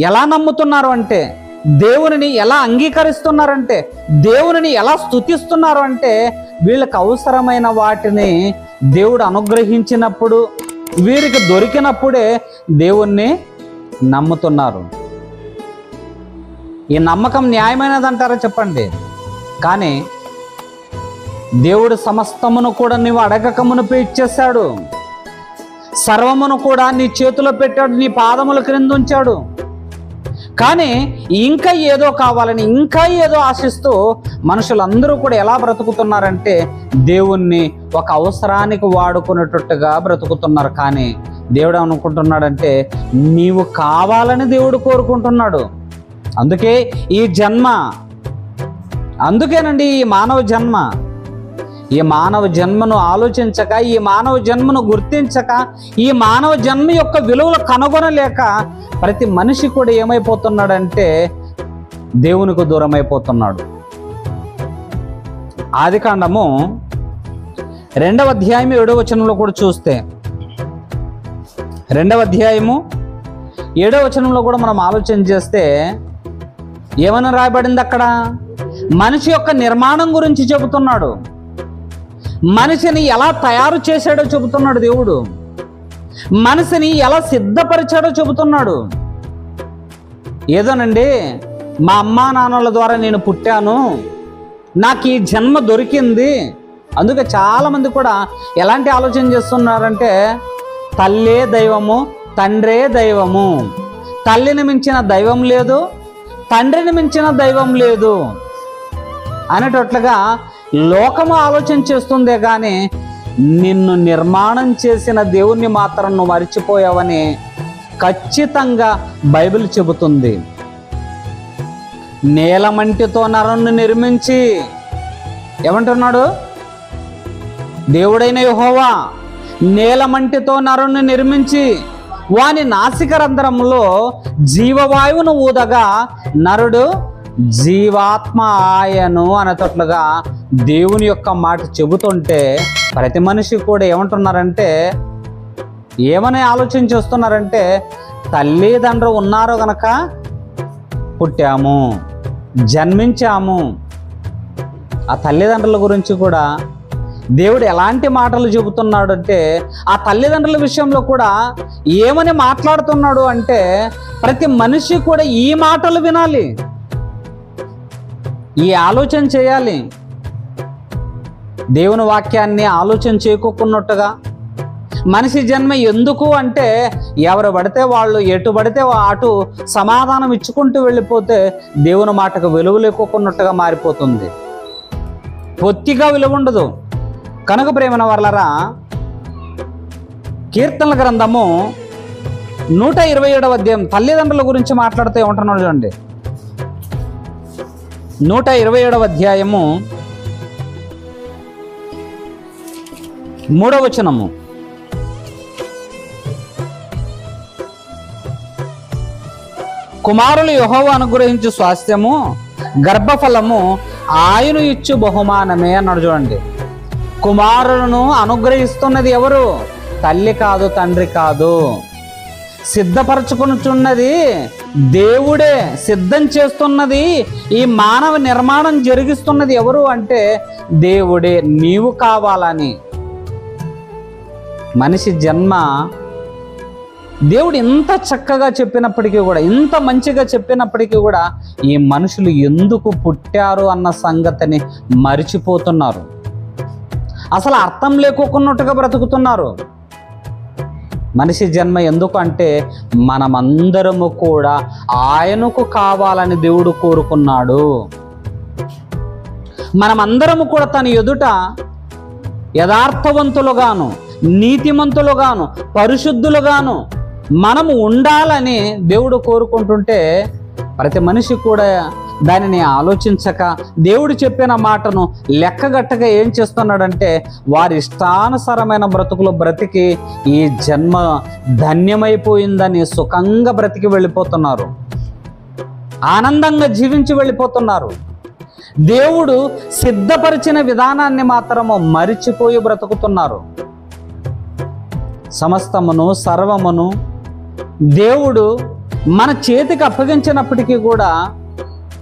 ఎలా నమ్ముతున్నారు అంటే దేవునిని ఎలా అంగీకరిస్తున్నారంటే దేవునిని ఎలా స్తుతిస్తున్నారు అంటే వీళ్ళకి అవసరమైన వాటిని దేవుడు అనుగ్రహించినప్పుడు వీరికి దొరికినప్పుడే దేవుణ్ణి నమ్ముతున్నారు. ఈ నమ్మకం న్యాయమైనది అంటారా చెప్పండి? కానీ దేవుడు సమస్తమును కూడా నీవు అడగక మునుపే ఇచ్చేశాడు. సర్వమును కూడా నీ చేతిలో పెట్టాడు నీ పాదముల క్రింద ఉంచాడు కానీ ఇంకా ఏదో కావాలని ఇంకా ఏదో ఆశిస్తూ మనుషులందరూ కూడా ఎలా బ్రతుకుతున్నారంటే దేవుణ్ణి ఒక అవసరానికి వాడుకునేటట్టుగా బ్రతుకుతున్నారు. కానీ దేవుడు అనుకుంటున్నాడంటే నీవు కావాలని దేవుడు కోరుకుంటున్నాడు. అందుకే ఈ జన్మ అందుకేనండి ఈ మానవ జన్మ. ఈ మానవ జన్మను ఆలోచించక ఈ మానవ జన్మను గుర్తించక ఈ మానవ జన్మ యొక్క విలువలు కనుగొనలేక ప్రతి మనిషి కూడా ఏమైపోతున్నాడంటే దేవునికి దూరం అయిపోతున్నాడు ఆదికాండము రెండవ అధ్యాయం ఏడవ వచనంలో కూడా చూస్తే రెండవ అధ్యాయము ఏడవ వచనంలో కూడా మనం ఆలోచన చేస్తే ఏమైనా రాయబడింది అక్కడ? మనిషి యొక్క నిర్మాణం గురించి చెబుతున్నాడు. మనిషిని ఎలా తయారు చేశాడో చెబుతున్నాడు దేవుడు. మనిషిని ఎలా సిద్ధపరిచాడో చెబుతున్నాడు. ఏదోనండి మా అమ్మా నాన్నల ద్వారా నేను పుట్టాను. నాకు ఈ జన్మ దొరికింది. అందుకే చాలామంది కూడా ఎలాంటి ఆలోచన చేస్తున్నారంటే తల్లే దైవము తండ్రే దైవము. తల్లిని మించిన దైవం లేదు తండ్రిని మించిన దైవం లేదు. అనేటట్లుగా లోకము ఆలోచన చేస్తుందే కానీ నిన్ను నిర్మాణం చేసిన దేవుణ్ణి మాత్రం నువ్వు మరిచిపోయావని ఖచ్చితంగా బైబిల్ చెబుతుంది. నేలమంటితో నరుణ్ణి నిర్మించి ఏమంటున్నాడు? దేవుడైన యహోవా నేలమంటితో నరుణ్ణి నిర్మించి వాని నాసిక రంధ్రంలో జీవవాయువును ఊదగా నరుడు జీవాత్మ ఆయను అనేటట్లుగా దేవుని యొక్క మాట చెబుతుంటే ప్రతి మనిషి కూడా ఏమంటున్నారంటే ఏమని ఆలోచన చేస్తున్నారంటే తల్లిదండ్రులు ఉన్నారు గనక పుట్టాము జన్మించాము. ఆ తల్లిదండ్రుల గురించి కూడా దేవుడు ఎలాంటి మాటలు చెబుతున్నాడు అంటే ఆ తల్లిదండ్రుల విషయంలో కూడా ఏమని మాట్లాడుతున్నాడు అంటే ప్రతి మనిషి కూడా ఈ మాటలు వినాలి. ఈ ఆలోచన చేయాలి. దేవుని వాక్యాన్ని ఆలోచన చేయకోకున్నట్టుగా మనిషి జన్మ ఎందుకు అంటే ఎవరు పడితే వాళ్ళు ఎటు పడితే అటు సమాధానం ఇచ్చుకుంటూ వెళ్ళిపోతే దేవుని మాటకు విలువ లేకోకున్నట్టుగా మారిపోతుంది. పొత్తిగా విలువ ఉండదు. కనుక ప్రేమన వర్లరా కీర్తనల గ్రంథము నూట ఇరవై ఏడవ అధ్యాయం తల్లిదండ్రుల గురించి మాట్లాడుతూ ఉంటున్నాడు చూడండి. నూట ఇరవై ఏడవ అధ్యాయము మూడవ వచనము. కుమారులు యహోవ అనుగ్రహించు స్వాస్థ్యము గర్భఫలము ఆయన ఇచ్చు బహుమానమే అన్నాడు చూడండి. కుమారులను అనుగ్రహిస్తున్నది ఎవరు? తల్లి కాదు తండ్రి కాదు. సిద్ధపరచుకునుచున్నది దేవుడే సిద్ధం చేస్తున్నది. ఈ మానవ నిర్మాణం జరిగిస్తున్నది ఎవరు అంటే దేవుడే నీవు కావాలని. మనిషి జన్మ దేవుడు ఇంత చక్కగా చెప్పినప్పటికీ కూడా ఇంత మంచిగా చెప్పినప్పటికీ కూడా ఈ మనుషులు ఎందుకు పుట్టారు అన్న సంగతిని మరిచిపోతున్నారు. అసలు అర్థం లేకోకున్నట్టుగా బ్రతుకుతున్నారు. మనిషి జన్మ ఎందుకు అంటే మనమందరము కూడా ఆయనకు కావాలని దేవుడు కోరుకున్నాడు. మనమందరము కూడా తన ఎదుట యథార్థవంతులుగాను నీతిమంతులుగాను పరిశుద్ధులుగాను మనము ఉండాలని దేవుడు కోరుకుంటుంటే ప్రతి మనిషి కూడా దానిని ఆలోచించక దేవుడు చెప్పిన మాటను లెక్కగట్టగా ఏం చేస్తున్నాడంటే వారి ఇష్టానుసారమైన బ్రతుకులు బ్రతికి ఈ జన్మ ధన్యమైపోయిందని సుఖంగా బ్రతికి వెళ్ళిపోతున్నారు. ఆనందంగా జీవించి వెళ్ళిపోతున్నారు. దేవుడు సిద్ధపరిచిన విధానాన్ని మాత్రము మరిచిపోయి బ్రతుకుతున్నారు. సమస్తమును సర్వమును దేవుడు మన చేతికి అప్పగించినప్పటికీ కూడా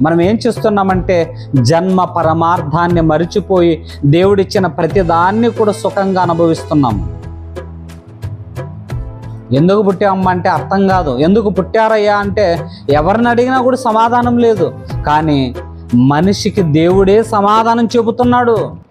మనం ఏం చేస్తున్నామంటే జన్మ పరమార్థాన్ని మరిచిపోయి దేవుడిచ్చిన ప్రతిదాన్ని కూడా సుఖంగా అనుభవిస్తున్నాము ఎందుకు పుట్టామమ్మ అంటే అర్థం కాదు. ఎందుకు పుట్టారయ్యా అంటే ఎవరిని అడిగినా కూడా సమాధానం లేదు. కానీ మనిషికి దేవుడే సమాధానం చెబుతున్నాడు.